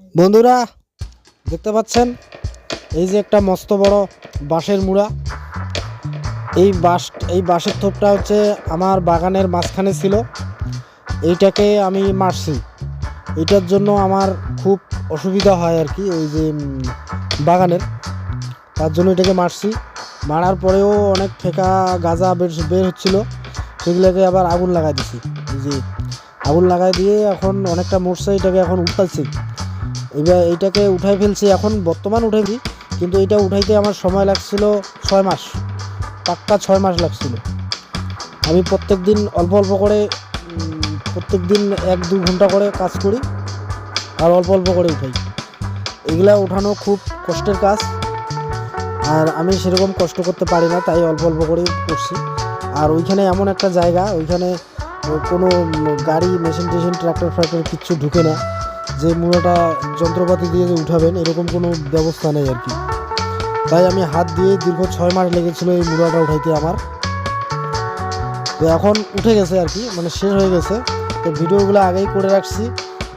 বন্ধুরা, দেখতে পাচ্ছেন? এই যে একটা মস্ত বড় বাঁশের মুড়া। এই বাঁশ, এই বাঁশের থোপটা হচ্ছে আমার বাগানের মাঝখানে ছিল। এইটাকে আমি মারছি। এটার জন্য আমার খুব অসুবিধা হয় আর কি, এই যে বাগানের। তার জন্য এটাকে মারছি। মারার পরেও অনেক ফেকা গাঁজা বের বের হচ্ছিল। সেগুলোকে আবার আগুন লাগাই দিছি। এই যে, আগুন লাগাই দিয়ে এখন অনেকটা মরছে এটাকে এখন উঠাচ্ছি এবার এইটাকে উঠাই ফেলছি এখন, বর্তমান উঠাইছি কিন্তু এটা উঠাইতে আমার সময় লাগছিল ছয় মাস, পাক্কা ছয় মাস লাগছিল। আমি প্রত্যেক দিন অল্প অল্প করে প্রত্যেক দিন এক দু ঘণ্টা করে কাজ করি, আর অল্প অল্প করে উঠাই। এগুলা উঠানো খুব কষ্টের কাজ, আর আমি সেরকম কষ্ট করতে পারি না, তাই অল্প অল্প করেই করছি। আর ওইখানে এমন একটা জায়গা, ওইখানে কোনো গাড়ি মেশিন টেশিন ট্রাক্টর ফ্র্যাক্টর কিচ্ছু ঢুকে না। যে মুড়োটা যন্ত্রপাতি দিয়ে যে উঠাবেন, এরকম কোনো ব্যবস্থা নেই আর কি। তাই আমি হাত দিয়ে দীর্ঘ ছয় মাস লেগেছিল এই মুড়াটা উঠাইতে আমার। তো এখন উঠে গেছে আর কি মানে শেষ হয়ে গেছে। তো ভিডিওগুলো আগেই করে রাখছি।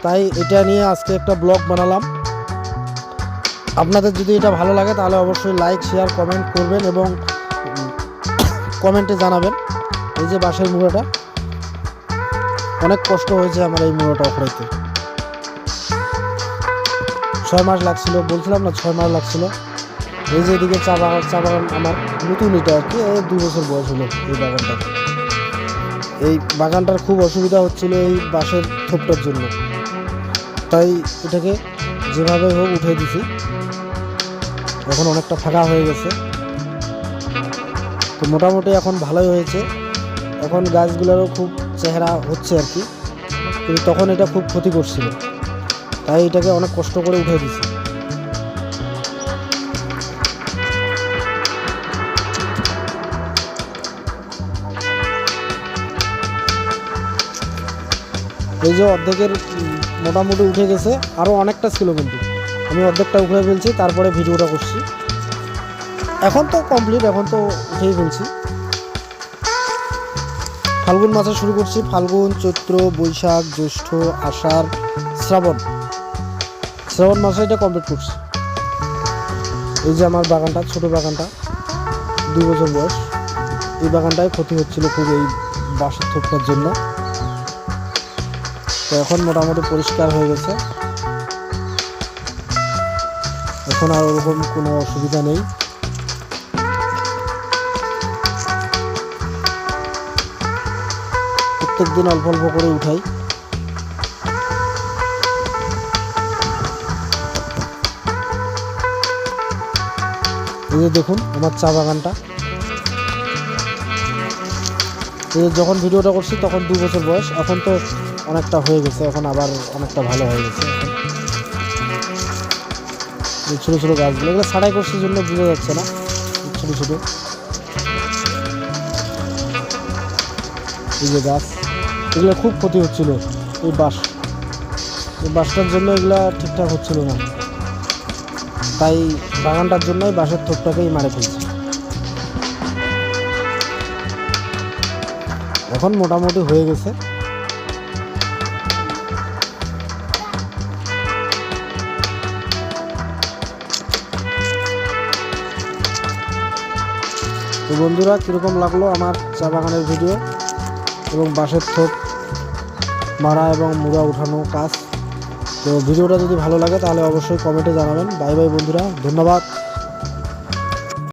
তাই এটা নিয়ে আজকে একটা ব্লগ বানালাম। আপনাদের যদি এটা ভালো লাগে, তাহলে অবশ্যই লাইক, শেয়ার, কমেন্ট করবেন এবং কমেন্টে জানাবেন এই যে বাঁশের মুড়োটা। অনেক কষ্ট হয়েছে আমার এই মুড়োটা উখড়াইতে ছয় মাস লাগছিল, বলছিলাম না ছয় মাস লাগছিল। এই যে এদিকে চা বাগান চা বাগান আমার নতুন এটা আর কি দু বছর বয়স হলো এই বাগানটা এই বাগানটার খুব অসুবিধা হচ্ছিল এই বাঁশের থোপটার জন্য। তাই এটাকে যেভাবে হোক উঠে দিছি। এখন অনেকটা ফাঁকা হয়ে গেছে। তো মোটামুটি এখন ভালোই হয়েছে। এখন গাছগুলোরও খুব চেহারা হচ্ছে আর কি। কিন্তু তখন এটা খুব ক্ষতি করছিল। তাই এটাকে অনেক কষ্ট করে উঠে দিছি। এই যে অর্ধেকের মোটামুটি উঠে গেছে আরও অনেকটা ছিল কিন্তু। আমি অর্ধেকটা উঠে ফেলছি, তারপরে ভিডিওটা করছি। এখন তো কমপ্লিট এখন তো উঠেই ফেলছি। ফাল্গুন মাসে শুরু করছি, ফাল্গুন, চৈত্র, বৈশাখ, জ্যৈষ্ঠ, আষাঢ়, শ্রাবণ। শ্রাবণ মাসে এটা কমপ্লিট করছি। এই যে আমার বাগানটা, ছোট বাগানটা দুই বছর বয়স। এই বাগানটায় ক্ষতি হচ্ছিল খুব এই বাঁশের থোপটার জন্য। তো এখন মোটামুটি পরিষ্কার হয়ে গেছে। এখন আর ওরকম কোনো অসুবিধা নেই। প্রত্যেক দিন অল্প অল্প করে উঠাই। এই যে দেখুন, আমার চা বাগানটা। এই যে যখন ভিডিওটা করছি, তখন দু বছর বয়স, এখন তো অনেকটা হয়ে গেছে, এখন আবার অনেকটা ভালো হয়ে গেছে। ছোটো ছোটো গাছগুলো, এগুলো ছাড়াই করছি জন্য বোঝা যাচ্ছে না ছোটো ছোটো। এই যে গাছ, এগুলো খুব ক্ষতি হচ্ছিল, এই বাঁশ। এই বাঁশটার জন্য এগুলা ঠিকঠাক হচ্ছিল না। তাই বাগানটার জন্যই বাঁশের থোপটাকেই মারে ফেলছি। এখন মোটামুটি হয়ে গেছে। তো বন্ধুরা, কীরকম লাগল আমার চা বাগানের ভিডিও এবং বাঁশের থোপ, মারা এবং মুড়া উঠানো কাজ? তো ভিডিওটা যদি ভালো লাগে তাহলে অবশ্যই কমেন্টে জানাবেন। বাই বাই বন্ধুরা ধন্যবাদ।